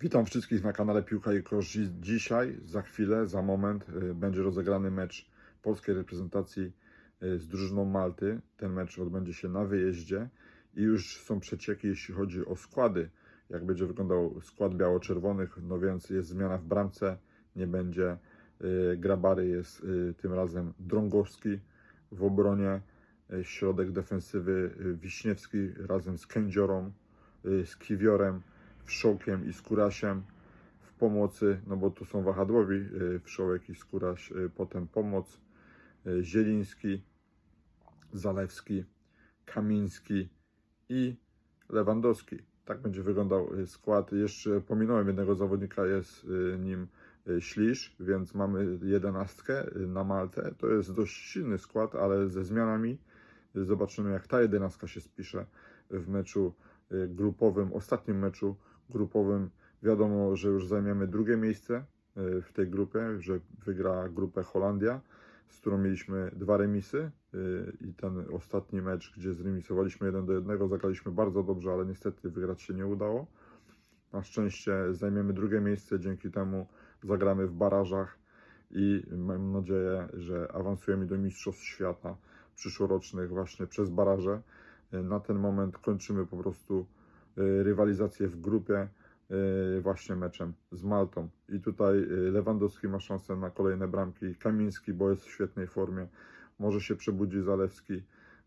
Witam wszystkich na kanale Piłka i Kosz. Dzisiaj, za chwilę, za moment y, będzie rozegrany mecz polskiej reprezentacji y, z drużyną Malty. Ten mecz odbędzie się na wyjeździe i już są przecieki, jeśli chodzi o składy. Jak będzie wyglądał skład biało-czerwonych, no więc jest zmiana w bramce, nie będzie y, Grabary, jest tym razem Drągowski w obronie, środek defensywy Wiśniewski razem z Kędziorą, z Kiwiorem, Wszołkiem i Skórasiem w pomocy, no bo tu są wahadłowi, y, Wszołek i Skóraś, y, potem pomoc, y, Zieliński, Zalewski, Kamiński i Lewandowski. Tak będzie wyglądał skład. Jeszcze pominąłem jednego zawodnika, jest nim Ślisz, więc mamy jedenastkę na Maltę. To jest dość silny skład, ale ze zmianami zobaczymy jak ta jedenastka się spisze w meczu grupowym, ostatnim meczu grupowym. Wiadomo, że już zajmiemy drugie miejsce y, w tej grupie, że wygra grupę Holandia, z którą mieliśmy dwa remisy y, i ten ostatni mecz, gdzie zremisowaliśmy 1 do 1, zagraliśmy bardzo dobrze, ale niestety wygrać się nie udało. Na szczęście zajmiemy drugie miejsce, dzięki temu zagramy w barażach i mam nadzieję, że awansujemy do Mistrzostw Świata przyszłorocznych właśnie przez baraże. Y, Na ten moment kończymy po prostu rywalizację w grupie y, właśnie meczem z Maltą. I tutaj y, Lewandowski ma szansę na kolejne bramki, Kamiński, bo jest w świetnej formie, może się przebudzi Zalewski.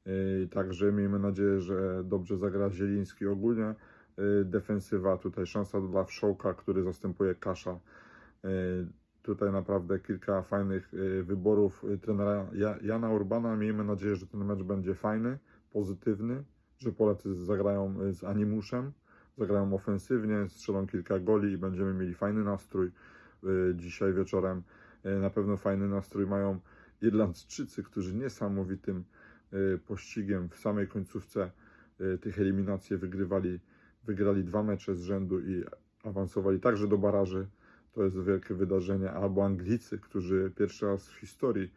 Y, Także miejmy nadzieję, że dobrze zagra Zieliński ogólnie. Defensywa, tutaj szansa dla Wszołka, który zastępuje Kasza. Tutaj naprawdę kilka fajnych wyborów trenera Ja- Jana Urbana. Miejmy nadzieję, że ten mecz będzie fajny, pozytywny, że Polacy zagrają z animuszem, zagrają ofensywnie, strzelą kilka goli i będziemy mieli fajny nastrój y, dzisiaj wieczorem. Y, Na pewno fajny nastrój mają Irlandczycy, którzy niesamowitym y, pościgiem w samej końcówce tych eliminacji wygrywali, wygrali dwa mecze z rzędu i awansowali także do baraży. To jest wielkie wydarzenie. Albo Anglicy, którzy pierwszy raz w historii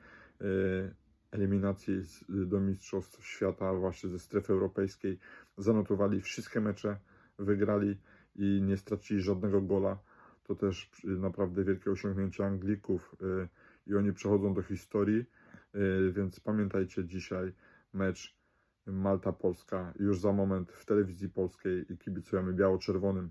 eliminacji do Mistrzostw Świata właśnie ze strefy europejskiej zanotowali wszystkie mecze, wygrali i nie stracili żadnego gola. To też naprawdę wielkie osiągnięcie Anglików y, i oni przechodzą do historii, y, więc pamiętajcie dzisiaj mecz Malta-Polska już za moment w telewizji polskiej i kibicujemy biało-czerwonym.